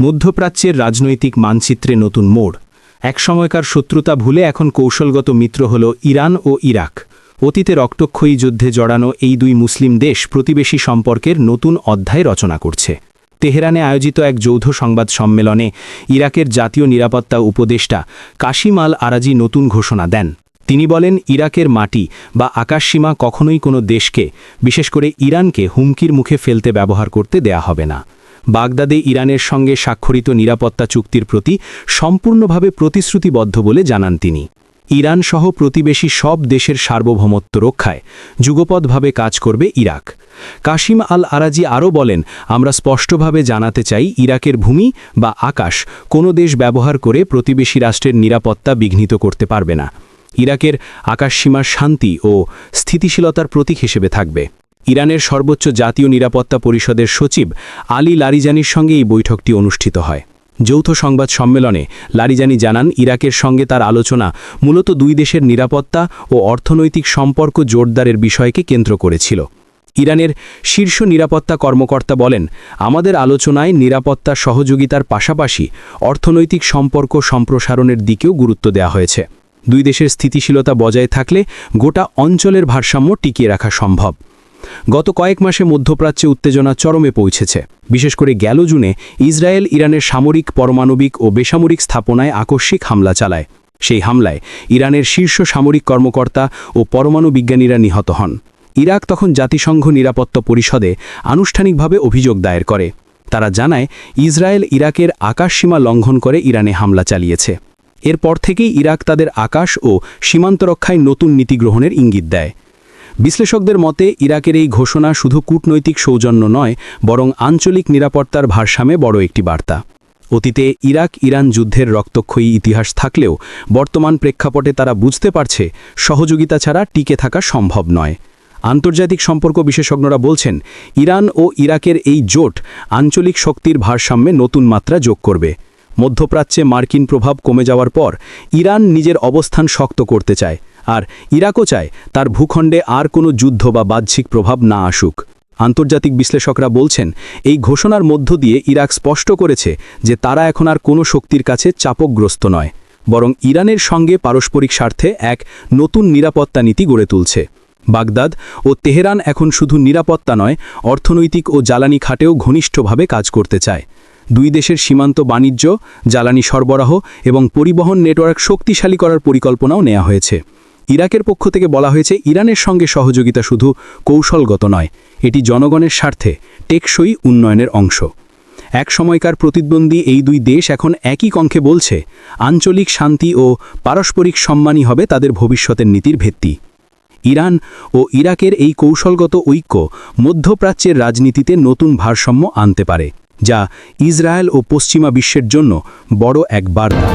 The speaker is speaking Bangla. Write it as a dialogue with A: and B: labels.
A: মধ্যপ্রাচ্যের রাজনৈতিক মানচিত্রে নতুন মোড়। একসময়কার শত্রুতা ভুলে এখন কৌশলগত মিত্র হল ইরান ও ইরাক। অতীতে রক্তক্ষয়ী যুদ্ধে জড়ানো এই দুই মুসলিম দেশ প্রতিবেশী সম্পর্কের নতুন অধ্যায় রচনা করছে। তেহরানে আয়োজিত এক যৌথ সংবাদ সম্মেলনে ইরাকের জাতীয় নিরাপত্তা উপদেষ্টা কাশিম আল আরাজি নতুন ঘোষণা দেন। তিনি বলেন, ইরাকের মাটি বা আকাশসীমা কখনোই কোনো দেশকে, বিশেষ করে ইরানকে, হুমকির মুখে ফেলতে ব্যবহার করতে দেয়া হবে না। বাগদাদে ইরানের সঙ্গে স্বাক্ষরিত নিরাপত্তা চুক্তির প্রতি সম্পূর্ণভাবে প্রতিশ্রুতিবদ্ধ বলে জানান তিনি। ইরান সহ প্রতিবেশী সব দেশের সার্বভৌমত্ব রক্ষায় যুগপৎভাবে কাজ করবে ইরাক। কাশিম আল আরাজি আরও বলেন, আমরা স্পষ্টভাবে জানাতে চাই, ইরাকের ভূমি বা আকাশ কোনো দেশ ব্যবহার করে প্রতিবেশী রাষ্ট্রের নিরাপত্তা বিঘ্নিত করতে পারবে না। ইরাকের আকাশসীমার শান্তি ও স্থিতিশীলতার প্রতীক হিসেবে থাকবে। ইরানের সর্বোচ্চ জাতীয় নিরাপত্তা পরিষদের সচিব আলী লারিজানির সঙ্গে এই বৈঠকটি অনুষ্ঠিত হয়। যৌথ সংবাদ সম্মেলনে লারিজানি জানান, ইরাকের সঙ্গে তার আলোচনা মূলত দুই দেশের নিরাপত্তা ও অর্থনৈতিক সম্পর্ক জোরদারের বিষয়কে কেন্দ্র করেছিল। ইরানের শীর্ষ নিরাপত্তা কর্মকর্তা বলেন, আমাদের আলোচনায় নিরাপত্তা সহযোগিতার পাশাপাশি অর্থনৈতিক সম্পর্ক সম্প্রসারণের দিকেও গুরুত্ব দেওয়া হয়েছে। দুই দেশের স্থিতিশীলতা বজায় থাকলে গোটা অঞ্চলের ভারসাম্য টিকিয়ে রাখা সম্ভব। গত কয়েক মাসে মধ্যপ্রাচ্যে উত্তেজনা চরমে পৌঁছেছে। বিশেষ করে গেল জুনে ইসরায়েল ইরানের সামরিক, পরমাণবিক ও বেসামরিক স্থাপনায় আকস্মিক হামলা চালায়। সেই হামলায় ইরানের শীর্ষ সামরিক কর্মকর্তা ও পরমাণু বিজ্ঞানীরা নিহত হন। ইরাক তখন জাতিসংঘ নিরাপত্তা পরিষদে আনুষ্ঠানিকভাবে অভিযোগ দায়ের করে। তারা জানায়, ইসরায়েল ইরাকের আকাশসীমা লঙ্ঘন করে ইরানে হামলা চালিয়েছে। এরপর থেকেই ইরাক তাদের আকাশ ও সীমান্ত রক্ষায় নতুন নীতি গ্রহণের ইঙ্গিত দেয়। বিশ্লেষকদের মতে, ইরাকের এই ঘোষণা শুধু কূটনৈতিক সৌজন্য নয়, বরং আঞ্চলিক নিরাপত্তার ভারসাম্যে বড় একটি বার্তা। অতীতে ইরাক ইরান যুদ্ধের রক্তক্ষয়ী ইতিহাস থাকলেও বর্তমান প্রেক্ষাপটে তারা বুঝতে পারছে, সহযোগিতা ছাড়া টিকে থাকা সম্ভব নয়। আন্তর্জাতিক সম্পর্ক বিশেষজ্ঞরা বলছেন, ইরান ও ইরাকের এই জোট আঞ্চলিক শক্তির ভারসাম্যে নতুন মাত্রা যোগ করবে। মধ্যপ্রাচ্যে মার্কিন প্রভাব কমে যাওয়ার পর ইরান নিজের অবস্থান শক্ত করতে চায়, আর ইরাকও চায় তার ভূখণ্ডে আর কোনো যুদ্ধ বা বাহ্যিক প্রভাব না আসুক। আন্তর্জাতিক বিশ্লেষকরা বলছেন, এই ঘোষণার মধ্য দিয়ে ইরাক স্পষ্ট করেছে যে তারা এখন আর কোনো শক্তির কাছে চাপকগ্রস্ত নয়, বরং ইরানের সঙ্গে পারস্পরিক স্বার্থে এক নতুন নিরাপত্তা নীতি গড়ে তুলছে। বাগদাদ ও তেহরান এখন শুধু নিরাপত্তা নয়, অর্থনৈতিক ও জ্বালানি খাটেও ঘনিষ্ঠভাবে কাজ করতে চায়। দুই দেশের সীমান্ত বাণিজ্য, জ্বালানি সরবরাহ এবং পরিবহন নেটওয়ার্ক শক্তিশালী করার পরিকল্পনাও নেওয়া হয়েছে। ইরাকের পক্ষ থেকে বলা হয়েছে, ইরানের সঙ্গে সহযোগিতা শুধু কৌশলগত নয়, এটি জনগণের স্বার্থে টেকসই উন্নয়নের অংশ। এক সময়কার প্রতিদ্বন্দ্বী এই দুই দেশ এখন একই কঙ্খে বলছে, আঞ্চলিক শান্তি ও পারস্পরিক সম্মানই হবে তাদের ভবিষ্যতের নীতির ভিত্তি। ইরান ও ইরাকের এই কৌশলগত ঐক্য মধ্যপ্রাচ্যের রাজনীতিতে নতুন ভারসাম্য আনতে পারে, যা ইসরায়েল ও পশ্চিমা বিশ্বের জন্য বড় এক বার্তা।